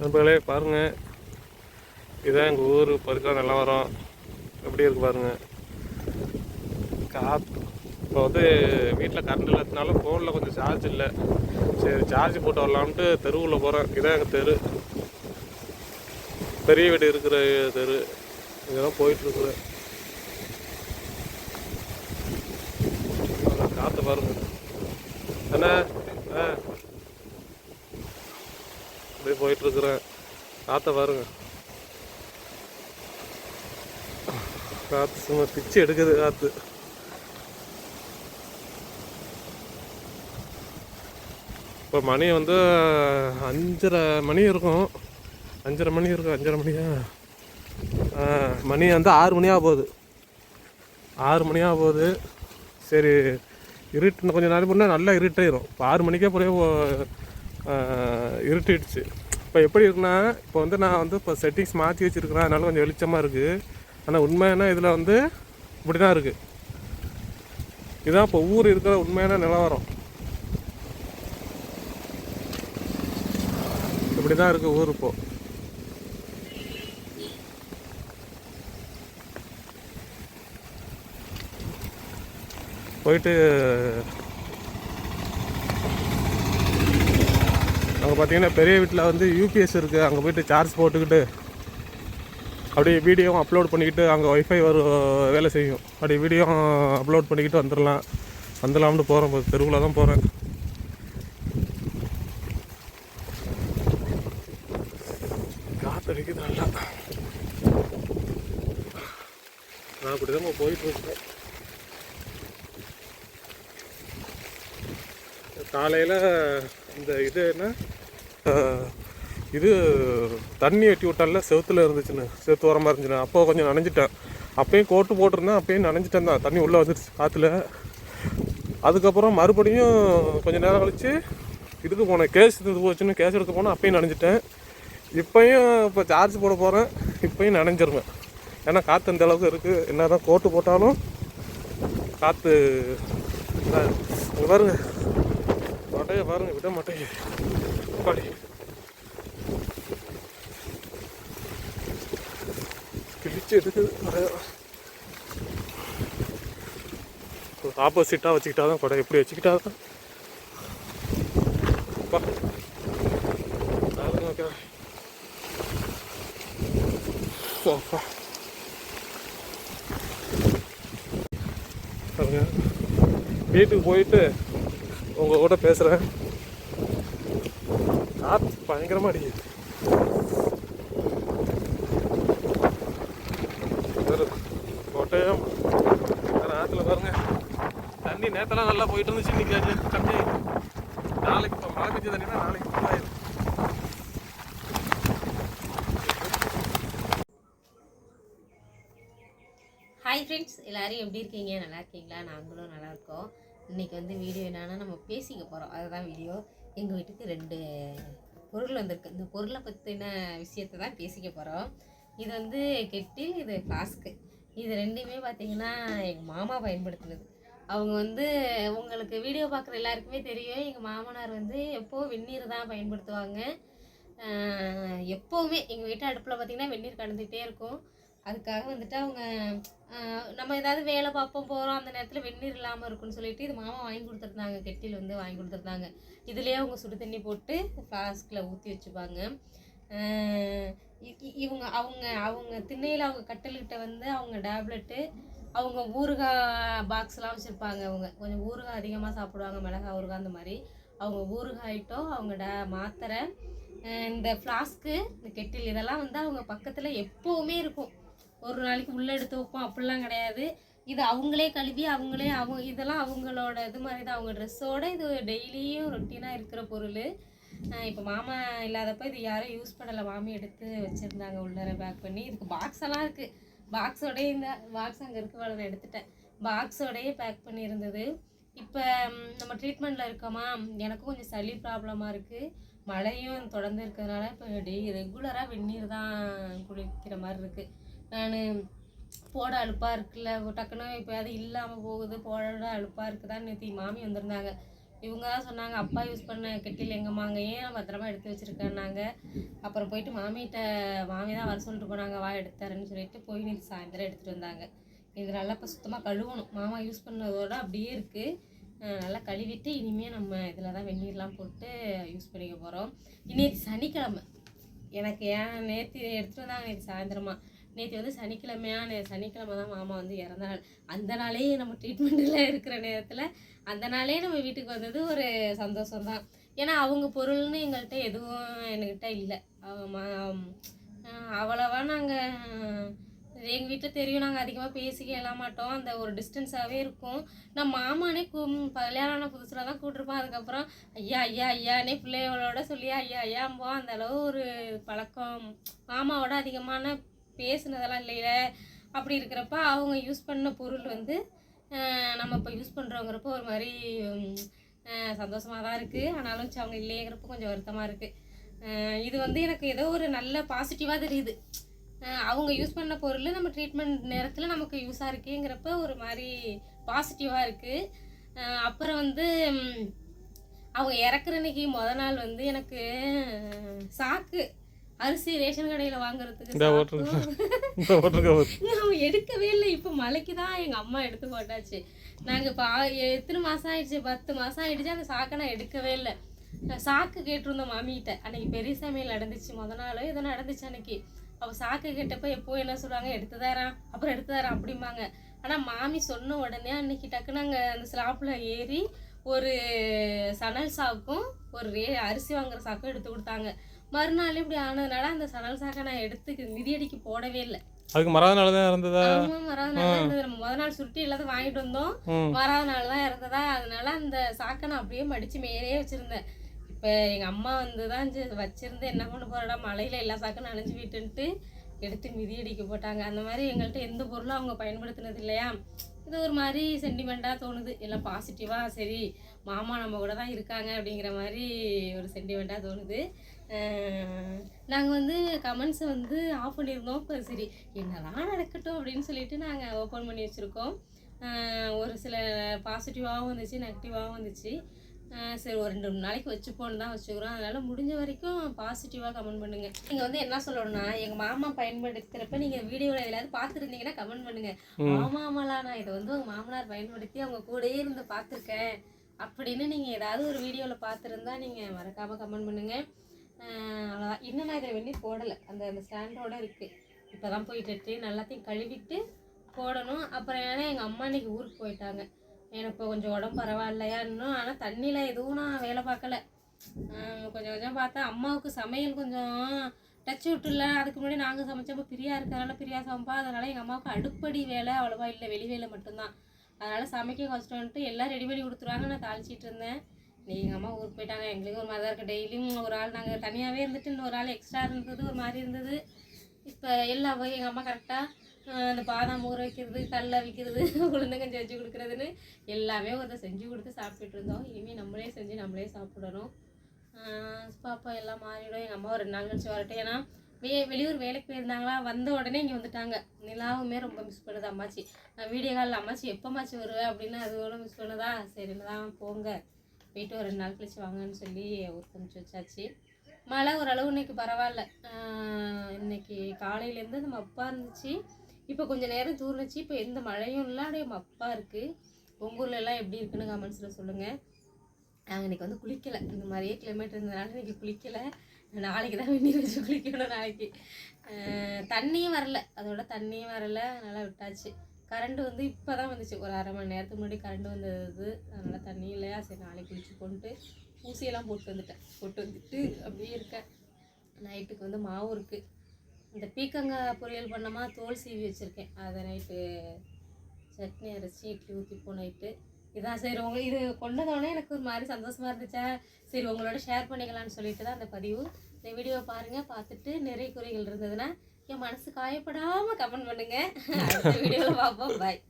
நண்பர்களே பாருங்கள் இதுதான் எங்கள் ஊர் பருக்கா நிலவரம். எப்படி இருக்கு பாருங்கள் காற்று இப்போ வந்து வீட்டில் கரண்ட் இல்லாததுனால ஃபோனில் கொஞ்சம் சார்ஜ் இல்லை. சரி சார்ஜ் போட்டு வரலான்ட்டு தெருவில் போகிறேன் இதான் எங்கள் தெரு. பெரிய வீடு இருக்கிற தெரு. இங்கே தான் போயிட்டுருக்குறேன் காற்று பாருங்கள் என்ன ஆ போயிட்டுருக்குறேன். காற்றை பாருங்க. காற்று சும்மா பிச்சு எடுக்குது காற்று இப்போ மணி வந்து அஞ்சரை மணி இருக்கும். அஞ்சரை மணி இருக்கும் அஞ்சரை மணியா? மணி வந்து ஆறு மணியாக போகுது. ஆறு மணியாக போகுது. சரி இருட்டு இன்னும் கொஞ்சம் நேரம் பண்ணால் நல்லா இருட்டாயிரும். இப்போ ஆறு மணிக்கே போய் இருட்டிடுச்சு. இப்போ எப்படி இருக்குன்னா இப்போ வந்து நான் வந்து இப்போ செட்டிங்ஸ் மாற்றி வச்சுருக்கிறேன். அதனால கொஞ்சம் வெளிச்சமாக இருக்குது ஆனால் உண்மையான இதில் வந்து இப்படி தான் இருக்குது இதுதான் இப்போ ஊர் இருக்கிற உண்மையான நிலவரம். இப்படி தான் இருக்குது ஊர் இப்போ. போயிட்டு அங்கே பார்த்தீங்கன்னா பெரிய வீட்டில் வந்து யூபிஎஸ் இருக்குது அங்கே போயிட்டு சார்ஜ் போட்டுக்கிட்டு அப்படியே வீடியோவும் அப்லோட் பண்ணிக்கிட்டு அங்கே ஒய்ஃபை வரும் வேலை செய்யும். அப்படியே வீடியோ அப்லோட் பண்ணிக்கிட்டு வந்துடலாம் வந்துடலாம்னு போகிறேன் தெருவில் தான் போகிறேன் காற்று நல்லா. நான் அப்படி தான் போயிட்டு இருக்கேன். காலையில் இந்த இது என்ன? இது தண்ணி வெட்டி விட்டால செவத்தில் இருந்துச்சுன்னு செத்து வர மாதிரி இருந்துச்சுன்னு. அப்போ கொஞ்சம் நனைஞ்சிட்டேன். அப்பயும் கோட்டு போட்டிருந்தேன் அப்பயும் நனைஞ்சிட்டேன் தான். தண்ணி உள்ளே வந்துருச்சு காற்றுல அதுக்கப்புறம் மறுபடியும் கொஞ்சம் நேரம் கழித்து இதுக்கு போனேன். கேஸ் இது போச்சுன்னு கேஸ் எடுக்க போனேன் அப்பயும் நனைஞ்சிட்டேன். இப்போயும் இப்போ சார்ஜ் போட போகிறேன் இப்போயும் நனைஞ்சிருவேன். ஏன்னா காற்று அந்த அளவுக்கு இருக்குது என்ன தான் கோட்டு போட்டாலும் காற்று இதாக பாருங்க. மட்டையை பாருங்க விட மட்டையை பாடி. கிழிச்சு எடுக்குது. ஆப்போசிட்டாக வச்சுக்கிட்டா தான் கொடை எப்படி வச்சுக்கிட்டா தான் பாருங்க, வீட்டுக்கு போயிட்டு உங்க கூட பேசுகிறேன் காற்று பயங்கரமாக அடிக்குது ஆற்றுல பாருங்க. தண்ணி நேத்தெல்லாம் நல்லா போயிட்டு இருந்துச்சு இன்னைக்கு தண்ணி கம்மி நாளைக்கு இப்போ மழை பெஞ்ச தண்ணினா நாளைக்கு ஃபுல்லாயிடும் ஹாய் ஃப்ரெண்ட்ஸ் எல்லாரும் எப்படி இருக்கீங்க? நல்லா இருக்கீங்களா? நாங்களும் நல்லா இருக்கோம். இன்னைக்கு வந்து வீடியோ என்னென்னா நம்ம பேசிக்க போகிறோம் அதுதான் வீடியோ எங்கள் வீட்டுக்கு ரெண்டு பொருள் வந்திருக்கு. இந்த பொருளை பற்றின விஷயத்த தான் பேசிக்க போகிறோம் இது வந்து கெட்டில் இது ஃப்ளாஸ்க்கு இது ரெண்டுமே பார்த்திங்கன்னா எங்கள் மாமா பயன்படுத்தினது. அவங்க வந்து உங்களுக்கு வீடியோ பார்க்குற எல்லாருக்குமே தெரியும். எங்கள் மாமனார் வந்து எப்போது வெந்நீர் தான் பயன்படுத்துவாங்க. எப்போவுமே எங்கள் வீட்டு அடுப்பில் பார்த்தீங்கன்னா வெந்நீர் கலந்துகிட்டே இருக்கும். அதுக்காக வந்துட்டு அவங்க நம்ம ஏதாவது வேலை பார்ப்போம் போகிறோம் அந்த நேரத்தில் வெந்நீர் இல்லாமல் இருக்குன்னு சொல்லிட்டு இது மாமா வாங்கி கொடுத்துருந்தாங்க. கெட்டில் வந்து வாங்கி கொடுத்துருந்தாங்க. இதுலேயே அவங்க சுடு தண்ணி போட்டு ஃப்ளாஸ்கில் ஊற்றி வச்சுப்பாங்க. இ- இவங்க அவங்க அவங்க திண்ணையில் அவங்க கட்டல்கிட்ட வந்து அவங்க டேப்லெட்டு அவங்க ஊறுகாய் பாக்ஸ்லாம் வச்சுருப்பாங்க அவங்க. கொஞ்சம் ஊறுகாய் அதிகமாக சாப்பிடுவாங்க மிளகாய் ஊறுகாய் அந்த மாதிரி. அவங்க ஊறுகாய் ஐட்டம் அவங்க ட மாத்திரை இந்த ஃப்ளாஸ்க்கு இந்த கெட்டில் இதெல்லாம் வந்து அவங்க பக்கத்தில் எப்போவுமே இருக்கும். ஒரு நாளைக்கு உள்ளே எடுத்து வைப்போம். அப்படிலாம் கிடையாது. இது அவங்களே கழுவி அவங்களே அவங்க இதெல்லாம் அவங்களோட இது மாதிரி தான் அவங்க ட்ரெஸ்ஸோட இது டெய்லியும் ரொட்டீனாக இருக்கிற பொருள். இப்போ மாமா இல்லாதப்ப இது யாரும் யூஸ் பண்ணலை. மாமி எடுத்து வச்சுருந்தாங்க உள்ளார பேக் பண்ணி. இதுக்கு பாக்ஸ் எல்லாம் இருக்குது பாக்ஸோடயே இந்த பாக்ஸ் அங்கே இருக்க நான் எடுத்துட்டேன். பாக்ஸோடயே பேக் பண்ணியிருந்தது. இப்போ நம்ம ட்ரீட்மெண்ட்டில் இருக்கோமா? எனக்கும் கொஞ்சம் சளி ப்ராப்ளமாக இருக்குது மழையும் தொடர்ந்து இருக்கிறதுனால இப்போ டெய் ரெகுலராக வெந்நீர் தான் குளிக்கிற மாதிரி இருக்குது நான் போட அலுப்பாக இருக்குல்ல டக்குன்னு இப்போ அது இல்லாமல் போகுது போட அலுப்பாக இருக்குதான்னு நேற்று மாமி வந்திருந்தாங்க. இவங்க தான் சொன்னாங்க அப்பா யூஸ் பண்ண கெட்டில் எங்கம்மாங்க ஏன் பத்திரமா எடுத்து வச்சுருக்கேன்னாங்க. அப்புறம் போயிட்டு மாமிகிட்ட மாமி தான் வர சொல்லிட்டு போனாங்க வா எடுத்தாருன்னு சொல்லிட்டு போய் நீ சாயந்தரம் எடுத்துகிட்டு வந்தாங்க. இது நல்லா இப்போ சுத்தமாக கழுவணும். மாமா யூஸ் பண்ணதோட அப்படியே இருக்குது நல்லா கழுவிட்டு இனிமேல் நம்ம இதில் தான் வெந்நீர்லாம் போட்டு யூஸ் பண்ணிக்க போகிறோம் இன்னைக்கு சனிக்கிழமை. எனக்கு ஏன் நேற்று எடுத்துகிட்டு வந்தாங்க நேற்று சாயந்தரமாக நேற்று வந்து சனிக்கிழமையா நே சனிக்கிழமை தான் மாமா வந்து இறந்த நாள் அந்த நாளே நம்ம ட்ரீட்மெண்ட்டில் இருக்கிற நேரத்தில் அந்த நாளே நம்ம வீட்டுக்கு வந்தது ஒரு சந்தோஷம் தான் ஏன்னா அவங்க பொருள்னு எங்கள்கிட்ட எதுவும் என்கிட்ட இல்லை. அவ்வளவா நாங்கள் எங்கள் வீட்டில் தெரியும். நாங்கள் அதிகமாக பேசிக்க எல்லாம் மாட்டோம். அந்த ஒரு டிஸ்டன்ஸாகவே இருக்கும். நான் மாமானே கு கல்யாணம் ஆன புதுசில் தான் கூட்டிருப்போம். அதுக்கப்புறம் ஐயா ஐயா ஐயானே பிள்ளைகளோட சொல்லி ஐயா ஐயாம்போம் அந்த அளவு ஒரு பழக்கம். மாமாவோட அதிகமான பேசுனதெல்லாம் இல்லையில. அப்படி இருக்கிறப்ப அவங்க யூஸ் பண்ண பொருள் வந்து நம்ம இப்போ யூஸ் பண்ணுறோங்கிறப்ப ஒரு மாதிரி சந்தோஷமாக தான் இருக்குது ஆனாலும் வச்சு அவங்க இல்லையேங்கிறப்ப கொஞ்சம் வருத்தமாக இருக்குது இது வந்து எனக்கு ஏதோ ஒரு நல்ல பாசிட்டிவாக தெரியுது. அவங்க யூஸ் பண்ண பொருள் நம்ம ட்ரீட்மெண்ட் நேரத்தில் நமக்கு யூஸாக இருக்குங்கிறப்ப ஒரு மாதிரி பாசிட்டிவாக இருக்குது அப்புறம் வந்து அவங்க இறக்குற அன்னைக்கு மொதல் நாள் வந்து எனக்கு சாக்கு. அரிசி ரேஷன் கடையில் வாங்குறதுக்கு அவன் எடுக்கவே இல்லை. இப்போ மலைக்கு தான் எங்கள் அம்மா எடுத்து போட்டாச்சு. நாங்கள் இப்போ எத்தனை மாதம் ஆயிடுச்சு? பத்து மாதம் ஆயிடுச்சு. அந்த சாக்கை நான் எடுக்கவே இல்லை. சாக்கு கேட்டிருந்தோம் மாமிகிட்ட. அன்னைக்கு பெரிய சமையல் நடந்துச்சு. முத நாள் ஏதோ நடந்துச்சு அன்னைக்கு. அவள் சாக்கு கேட்டப்ப எப்போ என்ன சொல்லுவாங்க? எடுத்து தரேன். அப்புறம் எடுத்து தரேன் அப்படிம்பாங்க. ஆனால் மாமி சொன்ன உடனே அன்னைக்கு டக்குன்னு நாங்கள் அந்த ஸ்லாப்பில் ஏறி ஒரு சணல் சாக்கும் ஒரு ரே அரிசி வாங்குற சாக்கும் எடுத்து கொடுத்தாங்க. மறுநாள் இப்படி ஆனதுனால அந்த சணல் சாக்கை நான் எடுத்து மிதியடிக்கு போடவே இல்லை. அதுக்கு மறாத நாள் தான் இருந்ததா ஆமா மறாத நாள் இருந்தது நம்ம முத நாள் சுருட்டி எல்லாத்தையும் வாங்கிட்டு வந்தோம். மறாத நாள் தான் இறந்ததா? அதனால அந்த சாக்கை நான் அப்படியே மடிச்சு மேலே வச்சிருந்தேன். இப்போ எங்க அம்மா வந்து தான் வச்சிருந்து என்ன பண்ண போறடா? மழையில எல்லா சாக்கும் நனைஞ்சு விட்டுன்ட்டு எடுத்து மிதி அடிக்க போட்டாங்க. அந்த மாதிரி எங்கள்கிட்ட எந்த பொருளும் அவங்க பயன்படுத்தினது இல்லையா? இது ஒரு மாதிரி சென்டிமெண்ட்டாக தோணுது. எல்லாம் பாசிட்டிவாக சரி மாமா நம்ம கூட தான் இருக்காங்க அப்படிங்கிற மாதிரி ஒரு சென்டிமெண்ட்டாக தோணுது. நாங்கள் வந்து கமெண்ட்ஸை வந்து ஆஃப் பண்ணியிருந்தோம். இப்போ சரி என்னதான் நடக்கட்டும் அப்படின்னு சொல்லிட்டு நாங்கள் ஓப்பன் பண்ணி வச்சுருக்கோம். ஒரு சில பாசிட்டிவாகவும் வந்துச்சு நெகட்டிவாகவும் வந்துச்சு. சரி ஒரு ரெண்டு மூணு நாளைக்கு வச்சுப்போன்னு தான் வச்சுக்கிறோம். அதனால் முடிஞ்ச வரைக்கும் பாசிட்டிவாக கமெண்ட் பண்ணுங்கள் நீங்கள் வந்து என்ன சொல்லணும்னா எங்கள் மாமா பயன்படுத்துகிறப்ப நீங்கள் வீடியோவில் எதாவது பார்த்துருந்தீங்கன்னா கமெண்ட் பண்ணுங்கள் ஆமா ஆமாலா நான் இதை வந்து உங்கள் மாமனார் பயன்படுத்தி அவங்க கூடயே இருந்து பார்த்துருக்கேன். அப்படின்னு நீங்கள் ஏதாவது ஒரு வீடியோவில் பார்த்துருந்தா நீங்கள் மறக்காமல் கமெண்ட் பண்ணுங்கள் அவ்வளோதான் இன்னும் நான் இதை வெந்நீர் போடலை. அந்த அந்த ஸ்டாண்டோட இருக்குது இப்போ தான் போயிட்டு நல்லாத்தையும் எல்லாத்தையும் கழுவிட்டு போடணும். அப்புறம் ஏன்னா எங்கள் அம்மா இன்றைக்கி ஊருக்கு போயிட்டாங்க. எனக்கு இப்போ கொஞ்சம் உடம்பு பரவாயில்லையா இன்னும். ஆனால் தண்ணியில் எதுவும் நான் வேலை பார்க்கல. கொஞ்சம் கொஞ்சம் பார்த்தா அம்மாவுக்கு சமையல் கொஞ்சம் டச் விட்டுல. அதுக்கு முன்னாடி நாங்கள் சமைச்சப்போ பிரியா இருக்கிறனால பிரியா சமைப்பா அதனால் எங்கள் அம்மாவுக்கு அடுப்படி வேலை அவ்வளோவா இல்லை. வெளி வேலை மட்டும்தான். அதனால் சமைக்க கஷ்டம்ன்ட்டு எல்லாம் ரெடி பண்ணி கொடுத்துருவாங்க நான் தாளிச்சிட்டு இருந்தேன். எங்கள் அம்மா ஊருக்கு போயிட்டாங்க. எங்களுக்கு ஒரு மாதிரி தான் இருக்குது டெய்லியும் ஒரு ஆள் நாங்கள் தனியாகவே இருந்துட்டு இன்னொரு ஆள் எக்ஸ்ட்ரா இருந்தது ஒரு மாதிரி இருந்தது. இப்போ எல்லா போய் எங்கள் அம்மா கரெக்டாக அந்த பாதாம் ஊற வைக்கிறது கல்ல வைக்கிறது உளுந்தங்கஞ்சி வச்சு கொடுக்குறதுன்னு எல்லாமே ஒரு செஞ்சு கொடுத்து சாப்பிட்டுட்டு இருந்தோம். இனிமேல் நம்மளே செஞ்சு நம்மளே சாப்பிடணும். பாப்பா எல்லாம் மாறிடும். எங்கள் அம்மா ஒரு ரெண்டு நாள் கழிச்சு வரட்டும். ஏன்னா வே வெளியூர் வேலைக்கு போயிருந்தாங்களா வந்த உடனே இங்கே வந்துட்டாங்க. நிலாவுமே ரொம்ப மிஸ் பண்ணுது அம்மாச்சி. நான் வீடியோ காலில் அம்மாச்சி எப்போம்மாச்சி வருவேன் அப்படின்னு அதோட மிஸ் பண்ணுதா? சரி தான் போங்க. போயிட்டு ஒரு ரெண்டு நாள் கழிச்சு வாங்கன்னு சொல்லி ஊருக்கு அனுப்பிச்சி வச்சாச்சு. மழை ஓரளவு இன்னைக்கு பரவாயில்ல. இன்னைக்கு காலையிலேருந்து அது மப்பாக இருந்துச்சு. இப்போ கொஞ்சம் நேரம் தூர்ந்துச்சு. இப்போ எந்த மழையும் இல்லை. அப்படியே மப்பாக இருக்குது உங்கள் எல்லாம் எப்படி இருக்குன்னு கமெண்ட்ஸில் சொல்லுங்கள் நாங்கள் இன்னைக்கு வந்து குளிக்கலை. இந்த மாதிரியே கிளைமேட் இருந்ததுனால இன்னைக்கு குளிக்கலை. நாளைக்கு தான் வெந்நீர் வச்சு குளிக்கணும் நாளைக்கு. தண்ணியும் வரல. அதோட தண்ணியும் வரல. அதனால் விட்டாச்சு. கரண்ட் வந்து இப்போ தான் வந்துச்சு. ஒரு அரை மணி நேரத்துக்கு முன்னாடி கரண்ட் வந்தது. அதனால் தண்ணி இல்லையா? சரி நாளைக்கு குளிச்சு கொண்டு ஊசியெல்லாம் போட்டு வந்துட்டேன். போட்டு வந்துட்டு அப்படியே இருக்கேன். நைட்டுக்கு வந்து மாவு இருக்குது இந்த பீக்கங்காய் பொரியல் பண்ணமா தோல் சீவி வச்சுருக்கேன். அதை நைட்டு சட்னி அரைச்சி இட்லி ஊற்றி நைட்டு. இதான் சரி உங்க இது கொண்டதோடனே எனக்கு ஒரு மாதிரி சந்தோஷமாக இருந்துச்சா? சரி உங்களோட ஷேர் பண்ணிக்கலாம்னு சொல்லிட்டு தான் அந்த பதிவு. இந்த வீடியோவை பாருங்கள் பார்த்துட்டு நிறைய குறைகள் இருந்ததுன்னா என் மனசு காயப்படாமல் கமெண்ட் பண்ணுங்கள் அடுத்த வீடியோவில் பார்ப்போம். பாய்